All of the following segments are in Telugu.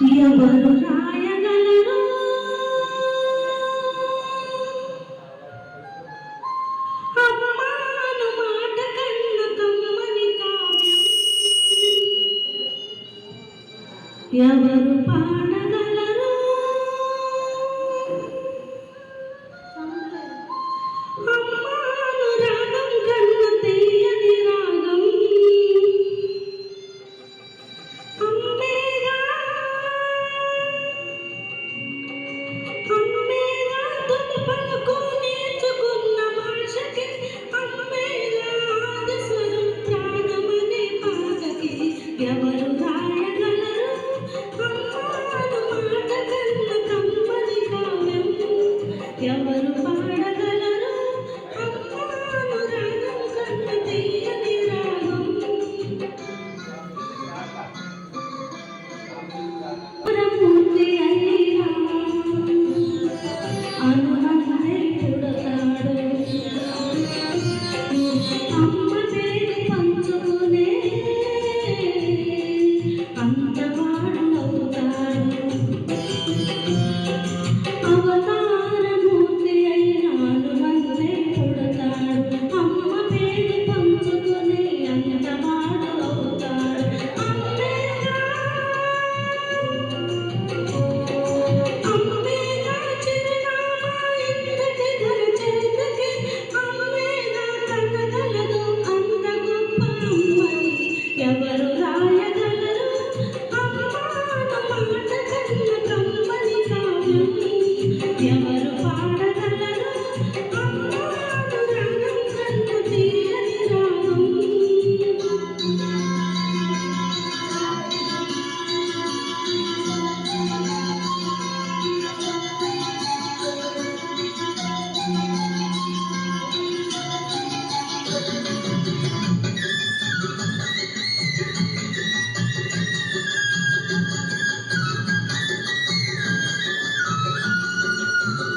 తీయగొలుగు రాయగలరు అమ్మాను మాట కన్న తమ్మని కావ్యం. ఎవరు పాడ I'm Mm-hmm.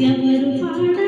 Yeah, little part.